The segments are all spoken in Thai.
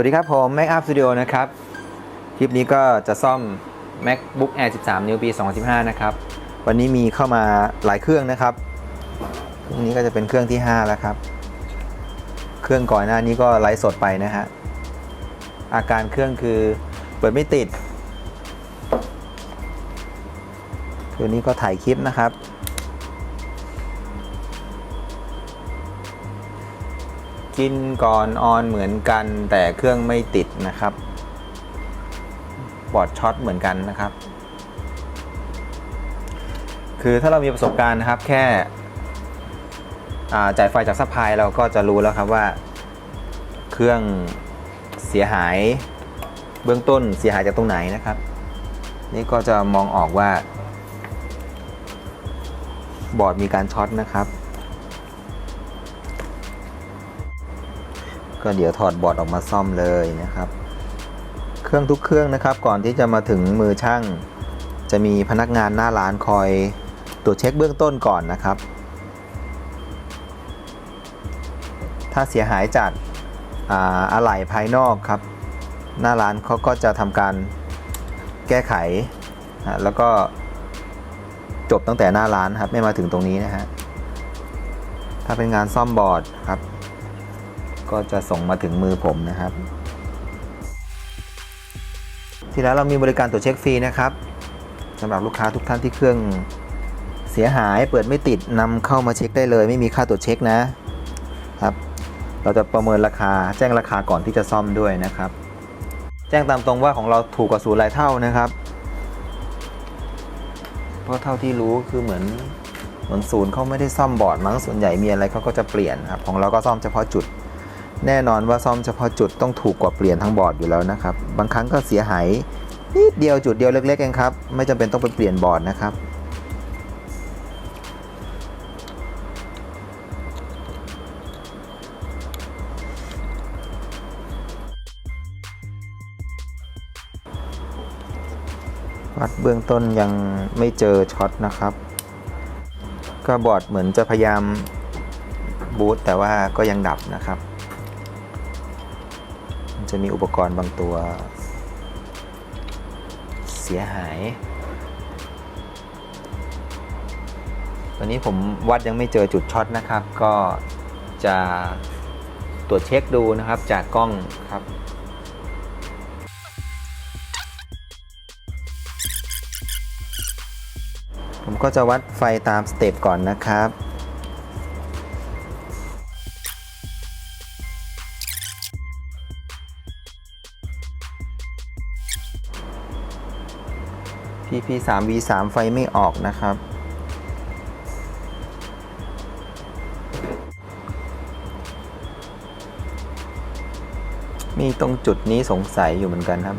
วัสดีครับผม Mac Up Studio นะครับ คลิปนี้ก็จะซ่อม MacBook Air 13 นิ้วปี 2015 นะครับ วันนี้มีเข้ามาหลายเครื่องนะครับเครื่องนี้ก็จะเป็นเครื่องที่ 5 แล้วครับ เครื่องก่อนหน้านี้ก็ไลฟ์สดไปนะฮะ อาการเครื่องคือเปิดไม่ติด ตัวนี้ก็ถ่ายคลิปนะครับ กินก่อนออนเหมือนกัน แต่เครื่องไม่ติดนะครับ บอดช็อตเหมือนกันนะครับ คือถ้าเรามีประสบการณ์นะครับแค่จ่ายไฟจากซัพพลายเราก็จะรู้แล้วครับว่า เครื่องเสียหายเบื้องต้นเสียหายจากตรงไหนนะครับ นี่ก็จะมองออกว่า บอร์ดมีการช็อตนะครับ ก็เดี๋ยวถอดบอร์ดออกมาซ่อมเลยนะครับ เครื่องทุกเครื่องนะครับ ก่อนที่จะมาถึงมือช่าง จะมีพนักงานหน้าร้านคอยตรวจเช็คเบื้องต้นก่อนนะครับ ถ้าเสียหายจากอะไหล่ภายนอกครับ หน้าร้านเขาก็จะทำการแก้ไขอะแล้วก็จบตั้งแต่หน้าร้านครับ ไม่มาถึงตรงนี้นะฮะถ้าเป็นงานซ่อมบอร์ดครับ ก็จะส่งมาถึงมือผมนะครับ ที่แล้วเรามีบริการตรวจเช็คฟรีนะครับสำหรับลูกค้าทุกท่านที่เครื่องเสียหายเปิดไม่ติดนำเข้ามาเช็คได้เลย ไม่มีค่าตรวจเช็คนะครับ เราจะประเมินราคาแจ้งราคาก่อนที่จะซ่อมด้วยนะครับ แจ้งตามตรงว่าของเราถูกกว่าศูนย์หลายเท่านะครับ เพราะเท่าที่รู้คือเหมือนเหมือนศูนย์เขาไม่ได้ซ่อมบอร์ดมั้งส่วนใหญ่มีอะไรเขาก็จะเปลี่ยนครับของเราก็ซ่อมเฉพาะจุด แน่นอนว่าซ่อมเฉพาะจุดต้องถูกกว่าเปลี่ยนทั้งบอร์ดอยู่แล้วนะครับ บางครั้งก็เสียหายนิดเดียวจุดเดียวเล็กๆเองครับ ไม่จำเป็นต้องไปเปลี่ยนบอร์ดนะครับ วัดเบื้องต้นยังไม่เจอช็อตนะครับ ก็บอร์ดเหมือนจะพยายามบูตแต่ว่าก็ยังดับนะครับ จะมีอุปกรณ์บางตัวเสียหาย ตอนนี้ผมวัดยังไม่เจอจุดช็อตนะครับ ก็จะตรวจเช็คดูนะครับจากกล้องครับผมก็จะวัดไฟตามสเต็ปก่อนนะครับ PP 3 V 3 ไฟไม่ออกนะครับ มีตรงจุดนี้สงสัยอยู่เหมือนกันครับ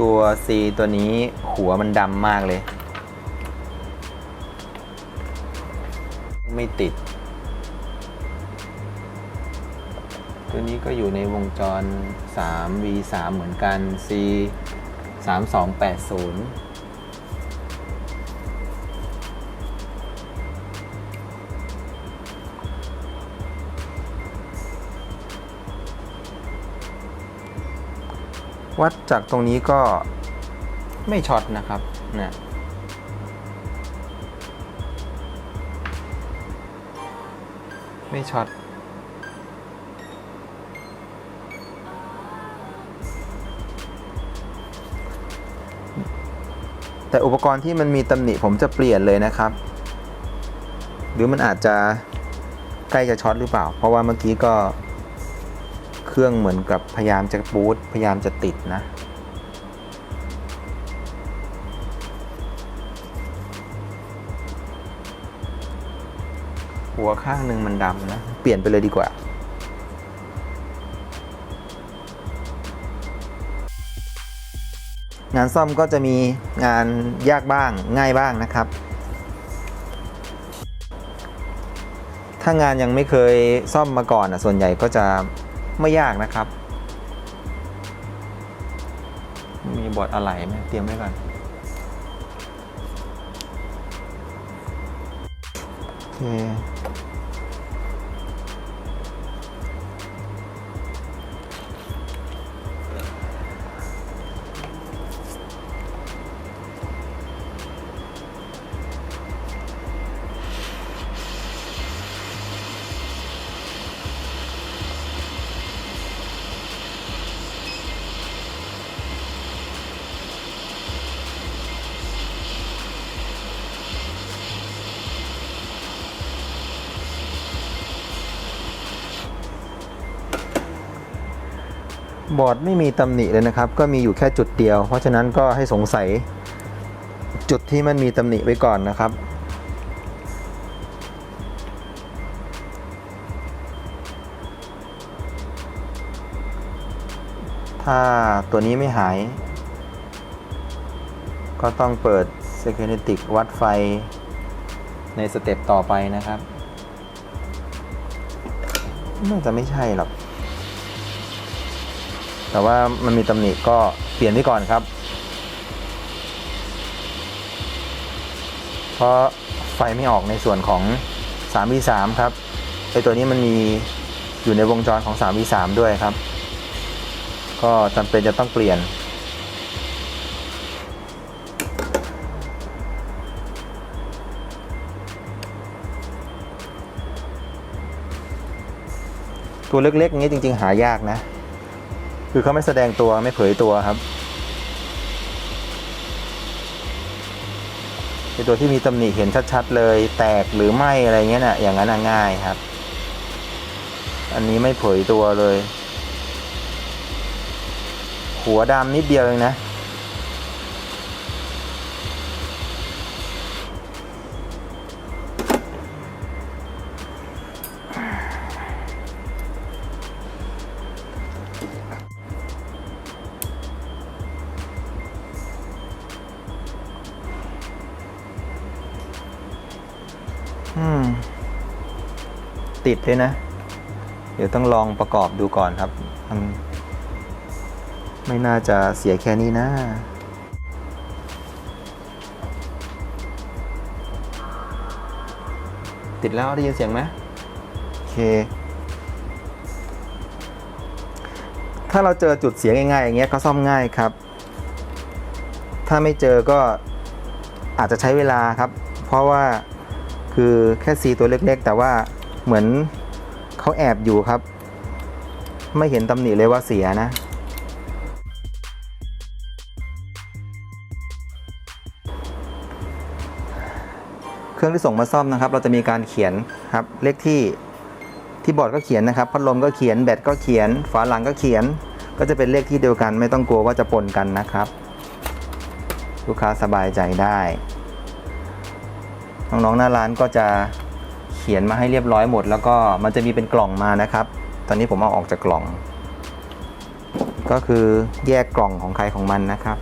ตัว C ตัวนี้หัวมันดำมากเลย ไม่ติด ตัวนี้ก็อยู่ในวงจร 3 V 3 เหมือนกัน C 3 2 8 0 วัดจากตรงนี้ก็ไม่ช็อตนะครับเนี่ยไม่ช็อต แต่อุปกรณ์ที่มันมีตำหนิผมจะเปลี่ยนเลยนะครับ หรือมันอาจจะใกล้จะช็อตหรือเปล่า เพราะว่าเมื่อกี้ก็เครื่องเหมือนกับพยายามจะบูตพยายามจะติดนะ หัวข้างหนึ่งมันดำนะ เปลี่ยนไปเลยดีกว่า งานซ่อมก็จะมีงานยากบ้างง่ายบ้างนะครับ ถ้างานยังไม่เคยซ่อมมาก่อนอะส่วนใหญ่ก็จะไม่ยากนะครับ มีบอร์ดอะไรไหมเตรียมไว้ก่อนโอเค บอร์ดไม่มีตำหนิเลยนะครับ ก็มีอยู่แค่จุดเดียว เพราะฉะนั้นก็ให้สงสัยจุดที่มันมีตำหนิไว้ก่อนนะครับ ถ้าตัวนี้ไม่หาย ก็ต้องเปิด s e c u r i t y วัดไฟในสเต็ปต่อไปนะครับ น่าจะไม่ใช่หรอก แต่ว่ามันมีตำหนิก็เปลี่ยนไว้ก่อนครับ เพราะไฟไม่ออกในส่วนของ 3v3 ครับไอตัวนี้มันมีอยู่ในวงจรของ 3v3 ด้วยครับ ก็จำเป็นจะต้องเปลี่ยนตัวเล็กๆอย่างนี้จริง ๆ หายากนะ คือเขาไม่แสดงตัวไม่เผยตัวครับเป็นตัวที่มีตำหนิเห็นชัดๆเลย แตกหรือไม่อะไรเงี้ยนะ่ะอย่างนั้นง่ายครับ อันนี้ไม่เผยตัวเลย หัวดำนิดเดียวเองนะ ติดเลยนะ เดี๋ยวต้องลองประกอบดูก่อนครับมันไม่น่าจะเสียแค่นี้นะ ติดแล้วได้ยินเสียงไหมโอเค ถ้าเราเจอจุดเสียงง่ายๆอย่างเงี้ยก็ซ่อมง่ายครับ ถ้าไม่เจอก็อาจจะใช้เวลาครับ เพราะว่า คือแค่ซีตัวเล็กๆ แต่ว่าเหมือนเขาแอบอยู่ครับ ไม่เห็นตำหนิเลยว่าเสียนะ เครื่องที่ส่งมาซ่อมนะครับ เราจะมีการเขียนครับเลขที่ที่บอร์ดก็เขียนนะครับพัดลมก็เขียนแบตก็เขียน ฝาหลังก็เขียน ก็จะเป็นเลขที่เดียวกัน ไม่ต้องกลัวว่าจะปนกันนะครับ ลูกค้าสบายใจได้ น้องๆหน้าร้านก็จะเขียนมาให้เรียบร้อยหมด แล้วก็มันจะมีเป็นกล่องมานะครับ ตอนนี้ผมเอาออกจากกล่อง ก็คือแยกกล่องของใครของมันนะครับ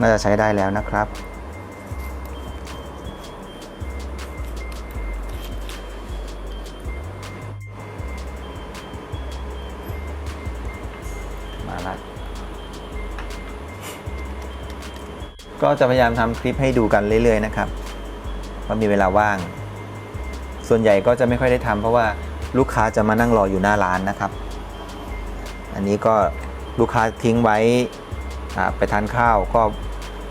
น่าจะใช้ได้แล้วนะครับ ก็จะพยายามทำคลิปให้ดูกันเรื่อยๆนะครับว่ามีเวลาว่าง ส่วนใหญ่ก็จะไม่ค่อยได้ทำเพราะว่าลูกค้าจะมานั่งรออยู่หน้าร้านนะครับ อันนี้ก็ลูกค้าทิ้งไว้ไปทานข้าว ก็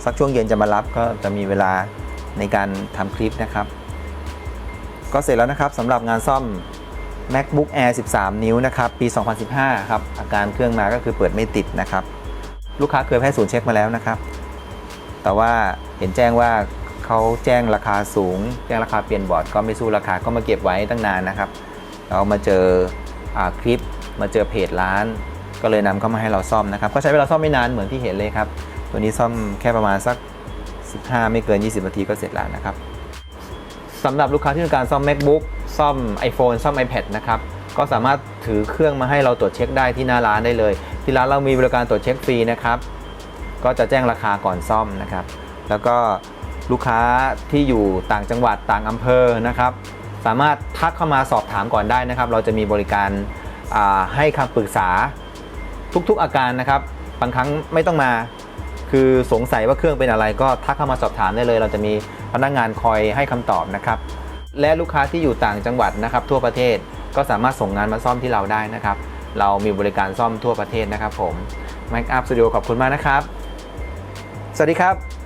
สักช่วงเย็นจะมารับก็จะมีเวลาในการทำคลิปนะครับ ก็เสร็จแล้วนะครับสำหรับงานซ่อม MacBook Air 13 นิ้วนะครับปี 2015 ครับอาการเครื่องมาก็คือเปิดไม่ติดนะครับ ลูกค้าเคยให้ศูนย์เช็คมาแล้วนะครับ แต่ว่าเห็นแจ้งว่าเขาแจ้งราคาสูง แจ้งราคาเปลี่ยนบอร์ดก็ไม่สู้ราคาก็มาเก็บไว้ตั้งนานนะครับเรามาเจออคลิป มาเจอเพจร้าน ก็เลยนำเข้ามาให้เราซ่อมนะครับ ก็ใช้เวลาซ่อมไม่นานเหมือนที่เห็นเลยครับ ตัวนี้ซ่อมแค่ประมาณสัก 15 ไม่เกิน 20 นาทีก็เสร็จแล้วนะครับสำหรับลูกค้าที่ต้องการซ่อม MacBook ซ่อม iPhone ซ่อม iPad นะครับก็สามารถถือเครื่องมาให้เราตรวจเช็คได้ที่หน้าร้านได้เลย ที่ร้านเรามีบริการตรวจเช็คฟรีนะครับ ก็จะแจ้งราคาก่อนซ่อมนะครับ แล้วก็ลูกค้าที่อยู่ต่างจังหวัดต่างอำเภอนะครับ สามารถทักเข้ามาสอบถามก่อนได้นะครับ เราจะมีบริการาให้คำปรึกษาทุกๆอาการนะครับ บางครั้งไม่ต้องมาคือสงสัยว่าเครื่องเป็นอะไรก็ทักเข้ามาสอบถามได้เลย เราจะมีพนักงานคอยให้คำตอบนะครับ และลูกค้าที่อยู่ต่างจังหวัดนะครับ ทั่วประเทศก็สามารถส่งงานมาซ่อมที่เราได้นะครับ เรามีบริการซ่อมทั่วประเทศนะครับผม Make Up Studio ขอบคุณมากนะครับ สวัสดีครับ